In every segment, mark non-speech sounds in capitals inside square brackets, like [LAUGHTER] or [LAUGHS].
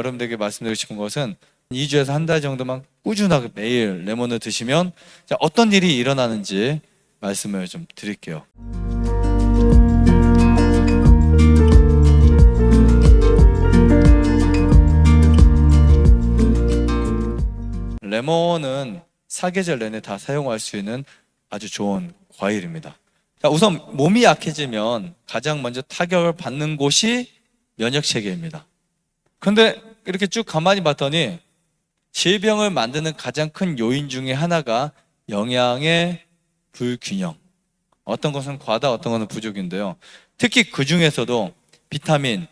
여러분들에게 말씀드리고 싶은 것은 2주에서 한 달 정도만 꾸준하게 매일 레몬을 드시면 자, 어떤 일이 일어나는지 말씀을 좀 드릴게요. 레몬은 사계절 내내 다 사용할 수 있는 아주 좋은 과일입니다. 자, 우선 몸이 약해지면 가장 먼저 타격을 받는 곳이 면역 체계입니다. 근데 이렇게 쭉 가만히 봤더니 질병을 만드는 가장 큰 요인 중에 하나가 영양의 불균형. 어떤 것은 과다, 어떤 것은 부족인데요. 특히 그 중에서도 비타민,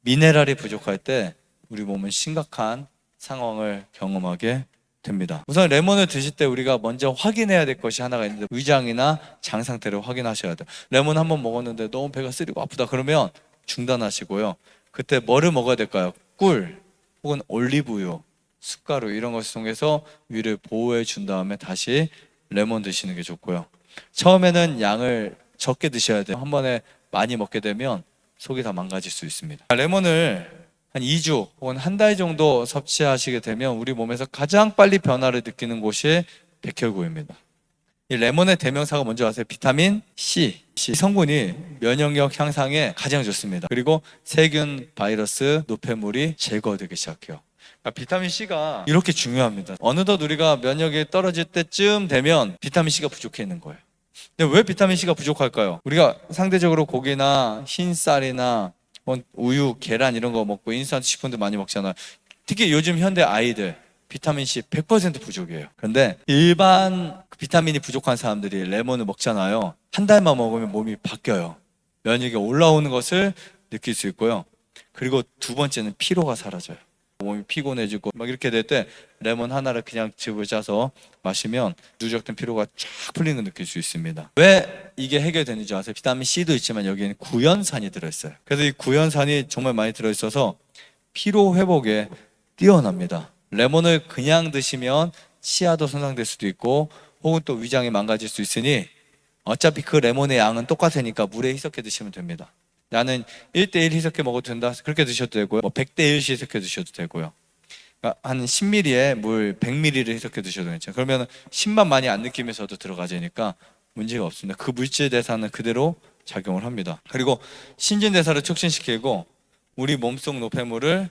미네랄이 부족할 때 우리 몸은 심각한 상황을 경험하게 됩니다. 우선 레몬을 드실 때 우리가 먼저 확인해야 될 것이 하나가 있는데 위장이나 장 상태를 확인하셔야 돼요. 레몬 한번 먹었는데 너무 배가 쓰리고 아프다 그러면 중단하시고요. 그때 뭐를 먹어야 될까요? 꿀 혹은 올리브유, 숟가루 이런 것을 통해서 위를 보호해 준 다음에 다시 레몬 드시는 게 좋고요. 처음에는 양을 적게 드셔야 돼요. 한 번에 많이 먹게 되면 속이 다 망가질 수 있습니다. 레몬을 한 2주 혹은 한 달 정도 섭취하시게 되면 우리 몸에서 가장 빨리 변화를 느끼는 곳이 백혈구입니다. 이 레몬의 대명사가 뭔지 아세요? 비타민 C. C 성분이 면역력 향상에 가장 좋습니다. 그리고 세균, 바이러스, 노폐물이 제거되기 시작해요. 그러니까 비타민 C가 이렇게 중요합니다. 어느덧 우리가 면역이 떨어질 때쯤 되면 비타민 C가 부족해 있는 거예요. 근데 왜 비타민 C가 부족할까요? 우리가 상대적으로 고기나 흰 쌀이나 뭐 우유, 계란 이런 거 먹고 인스턴트 식품도 많이 먹잖아요. 특히 요즘 현대 아이들 비타민 C 100% 부족이에요. 그런데 일반 비타민이 부족한 사람들이 레몬을 먹잖아요. 한 달만 먹으면 몸이 바뀌어요. 면역이 올라오는 것을 느낄 수 있고요. 그리고 두 번째는 피로가 사라져요. 몸이 피곤해지고 막 이렇게 될 때 레몬 하나를 그냥 즙을 짜서 마시면 누적된 피로가 쫙 풀리는 걸 느낄 수 있습니다. 왜 이게 해결되는지 아세요? 비타민 C도 있지만 여기에는 구연산이 들어있어요. 그래서 이 구연산이 정말 많이 들어있어서 피로 회복에 뛰어납니다. 레몬을 그냥 드시면 치아도 손상될 수도 있고 혹은 또 위장이 망가질 수 있으니 어차피 그 레몬의 양은 똑같으니까 물에 희석해 드시면 됩니다. 나는 1대1 희석해 먹어도 된다. 그렇게 드셔도 되고요. 뭐 100대1 희석해 드셔도 되고요. 그러니까 한 10ml에 물 100ml를 희석해 드셔도 괜찮아요. 그러면 10만 많이 안 느끼면서도 들어가지니까 문제가 없습니다. 그 물질 대사는 그대로 작용을 합니다. 그리고 신진 대사를 촉진시키고 우리 몸속 노폐물을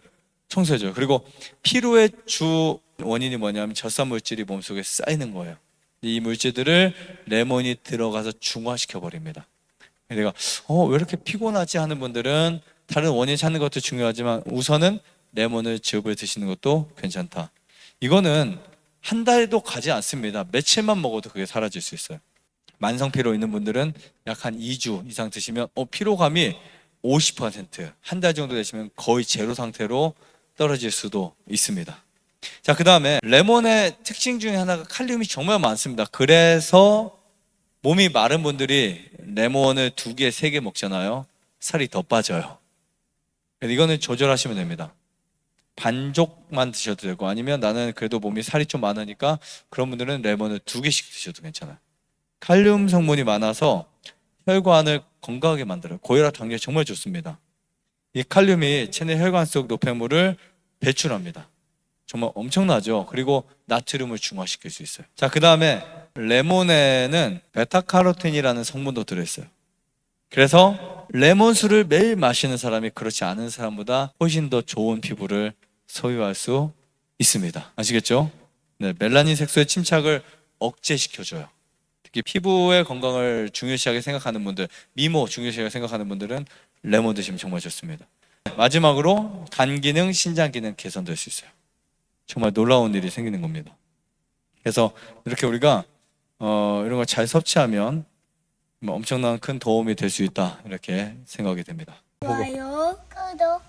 청소해줘요. 그리고 피로의 주 원인이 뭐냐면 젖산 물질이 몸속에 쌓이는 거예요. 이 물질들을 레몬이 들어가서 중화시켜 버립니다. 내가 어, 왜 이렇게 피곤하지 하는 분들은 다른 원인 찾는 것도 중요하지만 우선은 레몬을 즙을 드시는 것도 괜찮다. 이거는 한 달도 가지 않습니다. 며칠만 먹어도 그게 사라질 수 있어요. 만성 피로 있는 분들은 약 한 2주 이상 드시면 어, 피로감이 50%한 달 정도 되시면 거의 제로 상태로 떨어질 수도 있습니다. 자, 그 다음에 레몬의 특징 중에 하나가 칼륨이 정말 많습니다. 그래서 몸이 마른 분들이 레몬을 두 개, 세 개 먹잖아요. 살이 더 빠져요. 이거는 조절하시면 됩니다. 반족만 드셔도 되고 아니면 나는 그래도 몸이 살이 좀 많으니까 그런 분들은 레몬을 두 개씩 드셔도 괜찮아요. 칼륨 성분이 많아서 혈관을 건강하게 만들어요. 고혈압 당뇨에 정말 좋습니다. 이 칼륨이 체내 혈관 속 노폐물을 배출합니다. 정말 엄청나죠. 그리고 나트륨을 중화시킬 수 있어요. 자, 그 다음에 레몬에는 베타카로틴이라는 성분도 들어있어요. 그래서 레몬수를 매일 마시는 사람이 그렇지 않은 사람보다 훨씬 더 좋은 피부를 소유할 수 있습니다. 아시겠죠? 네, 멜라닌 색소의 침착을 억제시켜줘요. 특히 피부의 건강을 중요시하게 생각하는 분들, 미모 중요시하게 생각하는 분들은 레몬 드시면 정말 좋습니다. 마지막으로 간 기능, 신장 기능 개선될 수 있어요. 정말 놀라운 일이 생기는 겁니다. 그래서 이렇게 우리가 어, 이런 걸 잘 섭취하면 뭐 엄청난 큰 도움이 될 수 있다 이렇게 생각이 됩니다. 좋아요, 구독.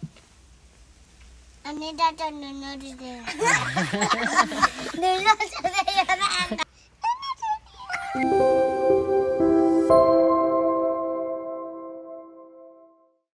안내자자 눌러주세요. [LAUGHS] 눌러주세요. 눌러주세요.